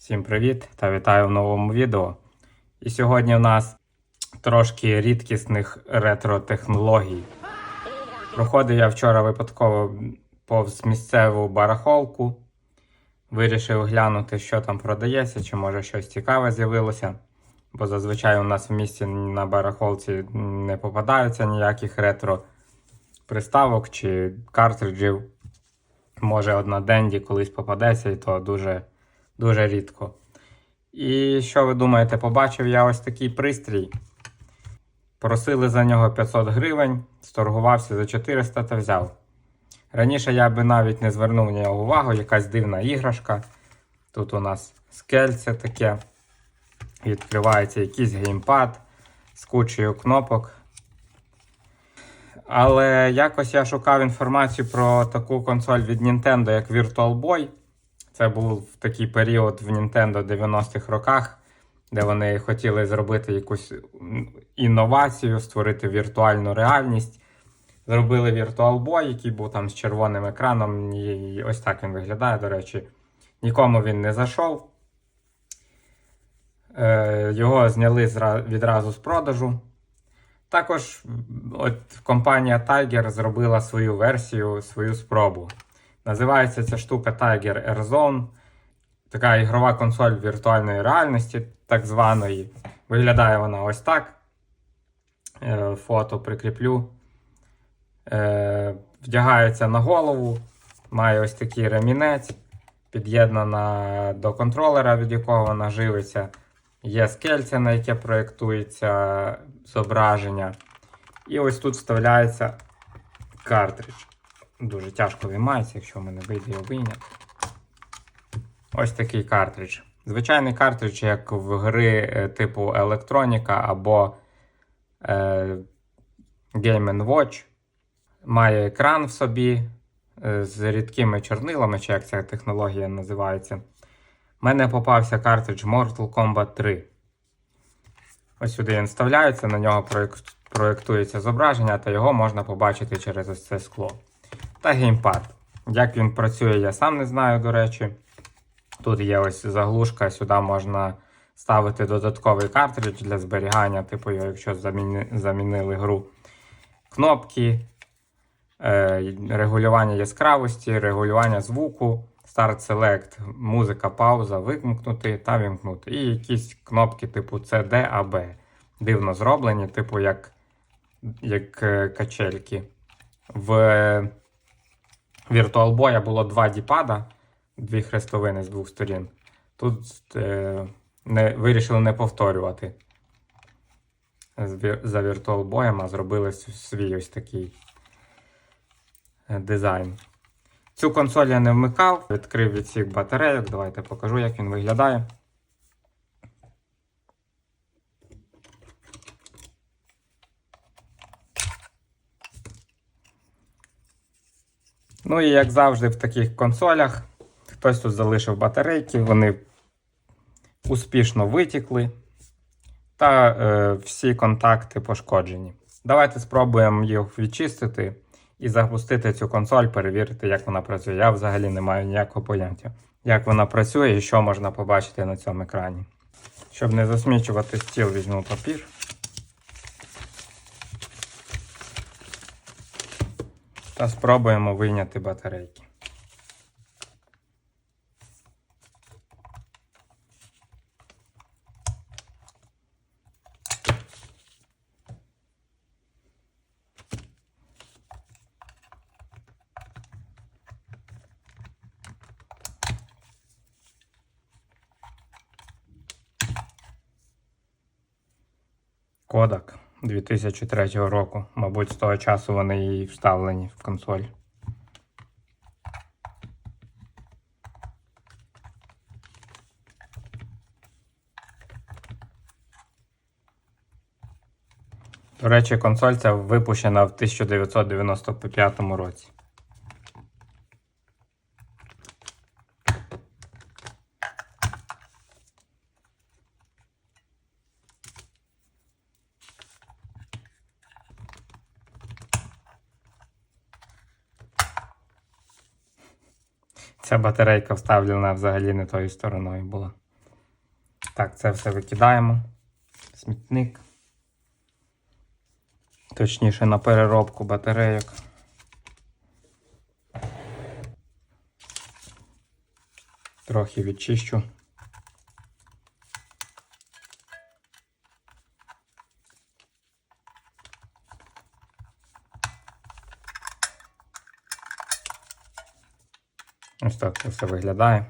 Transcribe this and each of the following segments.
Всім привіт та вітаю в новому відео. І сьогодні в нас трошки рідкісних ретро-технологій. Проходив я вчора випадково повз місцеву барахолку. Вирішив глянути, що там продається, чи може щось цікаве з'явилося. Бо зазвичай у нас в місті на барахолці не попадаються ніяких ретро приставок чи картриджів. Може, одна денді колись попадеться, і то дуже, дуже рідко. І що ви думаєте, побачив я ось такий пристрій. Просили за нього 500 гривень, сторгувався за 400 та взяв. Раніше я би навіть не звернув на нього увагу, якась дивна іграшка. Тут у нас скельце таке. Відкривається якийсь геймпад з кучею кнопок. Але якось я шукав інформацію про таку консоль від Nintendo, як Virtual Boy. Це був такий період в Nintendo 90-х роках, де вони хотіли зробити якусь інновацію, створити віртуальну реальність. Зробили Virtual Boy, який був там з червоним екраном. І ось так він виглядає, до речі. Нікому він не зайшов. Е, Його зняли відразу з продажу. Також от компанія Tiger зробила свою версію, свою спробу. Називається ця штука Tiger Airzone. Така ігрова консоль віртуальної реальності, так званої. Виглядає вона ось так. Е, Фото прикріплю. Е, Вдягається на голову, має ось такий ремінець, під'єднана до контролера, від якого вона живиться. Є скельце, на яке проєктується зображення. І ось тут вставляється картридж. Дуже тяжко виймається, якщо в мене вийде його вийняти. Ось такий картридж. Звичайний картридж, як в гри е, типу електроніка або е, Game Watch. Має екран в собі е, з рідкими чорнилами, чи як ця технологія називається. У мене попався картридж Mortal Kombat 3. Ось сюди він вставляється, на нього проєктується зображення, та його можна побачити через ось це скло. Та геймпад. Як він працює, я сам не знаю, до речі. Тут є ось заглушка, сюди можна ставити додатковий картридж для зберігання, типу, якщо заміни- замінили гру. Кнопки, е, регулювання яскравості, регулювання звуку, Start Select, музика, пауза, вимкнути та вімкнути. І якісь кнопки типу C, D, Дивно зроблені, типу як, як е, качельки. В Boy було два діпада, дві хрестовини з двох сторін. Тут е, не, вирішили не повторювати. За віртуалбоєм, а зробили свій ось такий е, дизайн. Цю консоль я не вмикав, відкрив відсік батарейок. Давайте покажу, як він виглядає. Ну і як завжди в таких консолях, хтось тут залишив батарейки, вони успішно витікли. Та е, всі контакти пошкоджені. Давайте спробуємо їх відчистити і запустити цю консоль, перевірити, як вона працює. Я взагалі не маю ніякого поняття, як вона працює і що можна побачити на цьому екрані. Щоб не засмічувати стіл, візьму папір. Та спробуємо вийняти батарейки. 2003 року. Мабуть, з того часу вони і вставлені в консоль. До речі, консоль ця випущена в 1995 році. Ця батарейка вставлена взагалі не тою стороною була. Так, це все викидаємо. Смітник. Точніше на переробку батарейок. Трохи відчищу. Ось так це все виглядає.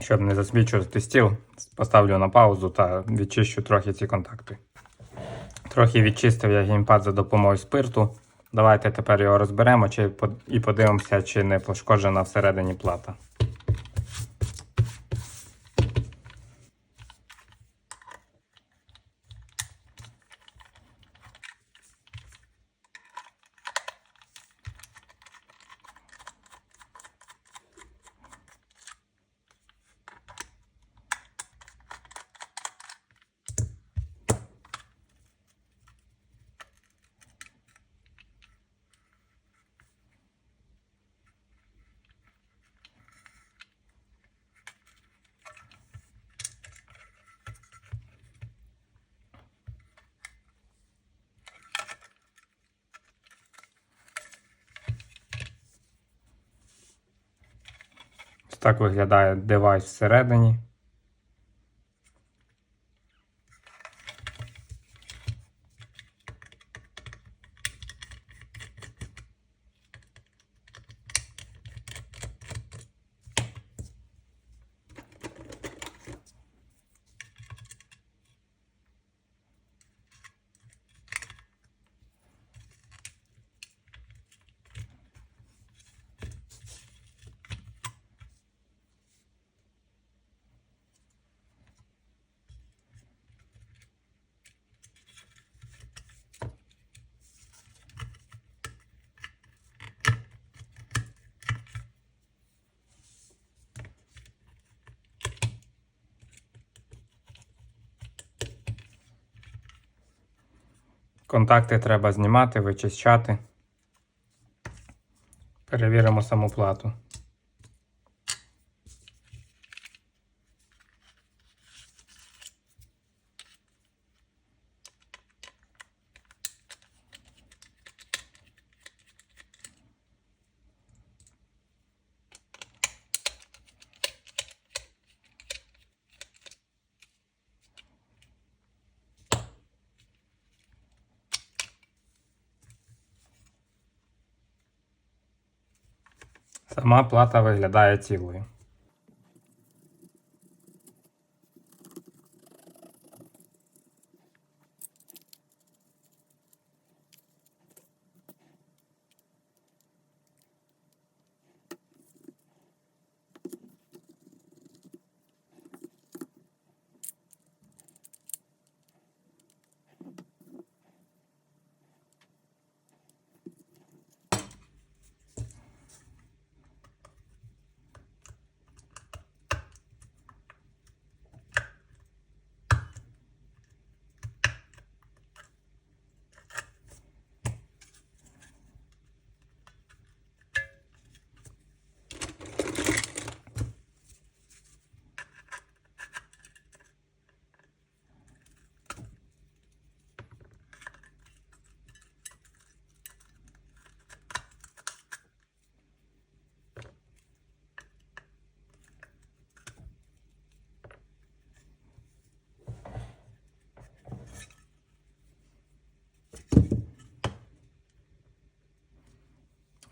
Щоб не засвічувати стіл, поставлю на паузу та відчищу трохи ці контакти. Трохи відчистив я геймпад за допомогою спирту. Давайте тепер його розберемо і подивимося, чи не пошкоджена всередині плата. Так виглядає девайс всередині. Контакти треба знімати, вичищати. Перевіримо саму плату. Сама плата виглядає цілою.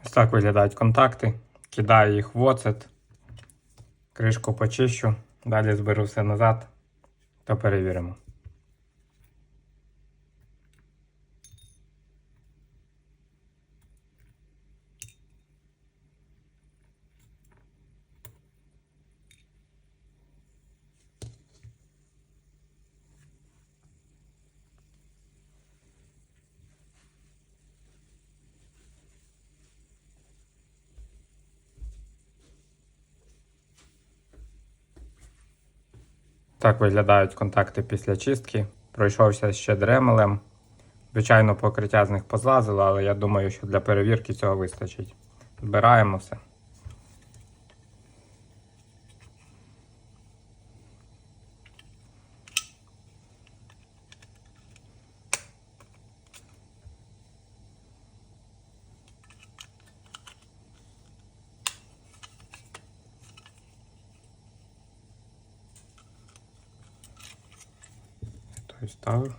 Ось так виглядають контакти. Кидаю їх в оцет, кришку почищу, далі зберу все назад та перевіримо. Так виглядають контакти після чистки. Пройшовся ще дремелем. Звичайно, покриття з них позлазило, але я думаю, що для перевірки цього вистачить. Збираємо все. Той ставив.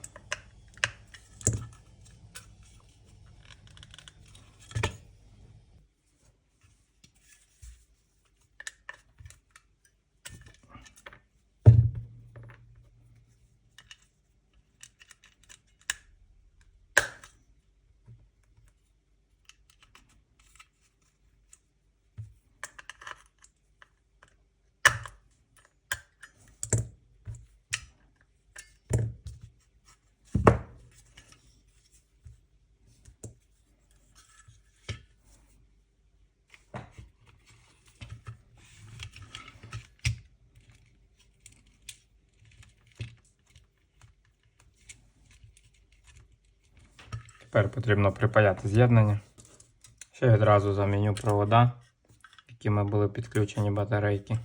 Тепер потрібно припаяти з'єднання. Ще відразу заміню провода, якими були підключені батарейки.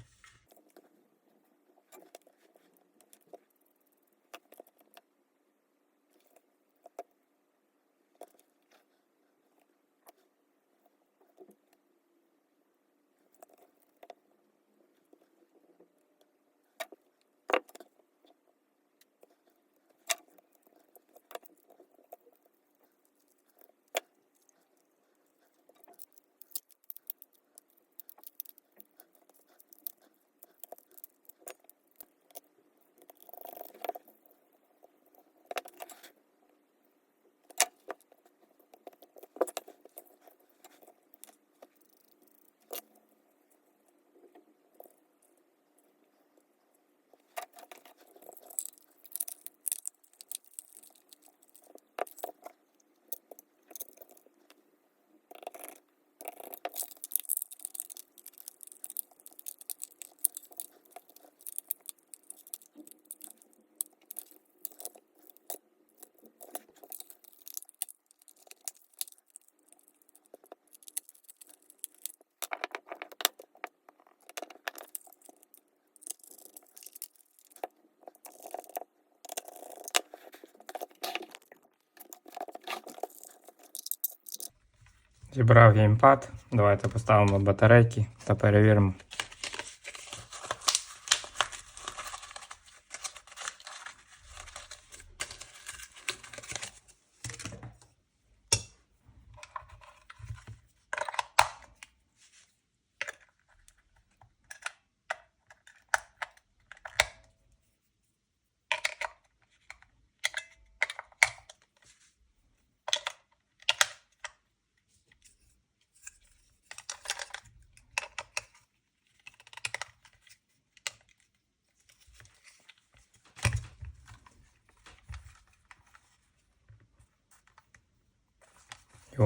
Зібрав геймпад. Давайте поставимо батарейки та перевіримо.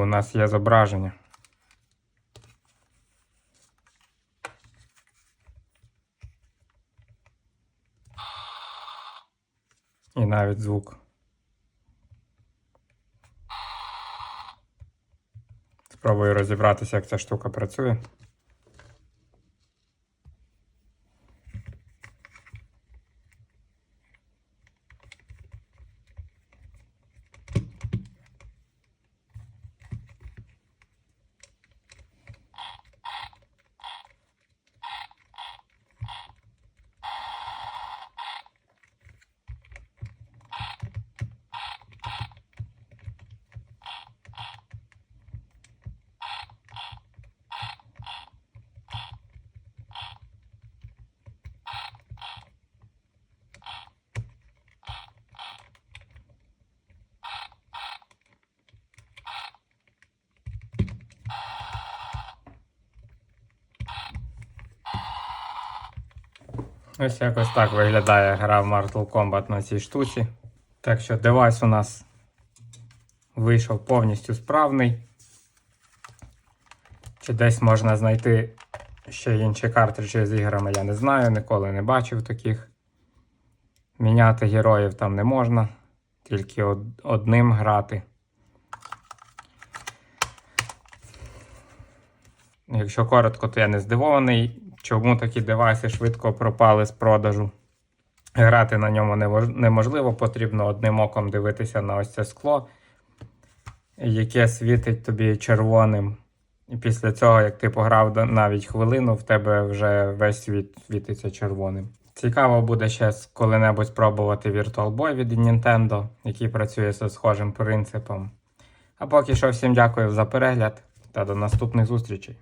У нас є зображення. І навіть звук. Спробую розібратися, як ця штука працює. Ось якось так виглядає гра в Mortal Kombat на цій штуці. Так що девайс у нас вийшов повністю справний. Чи десь можна знайти ще інші картриджі з іграми, я не знаю, ніколи не бачив таких. Міняти героїв там не можна, тільки од- одним грати. Якщо коротко, то я не здивований, чому такі девайси швидко пропали з продажу. Грати на ньому неможливо, потрібно одним оком дивитися на ось це скло, яке світить тобі червоним. І після цього, як ти пограв навіть хвилину, в тебе вже весь світ світиться червоним. Цікаво буде ще коли-небудь спробувати Virtual Boy від Nintendo, який працює за схожим принципом. А поки що всім дякую за перегляд та до наступних зустрічей.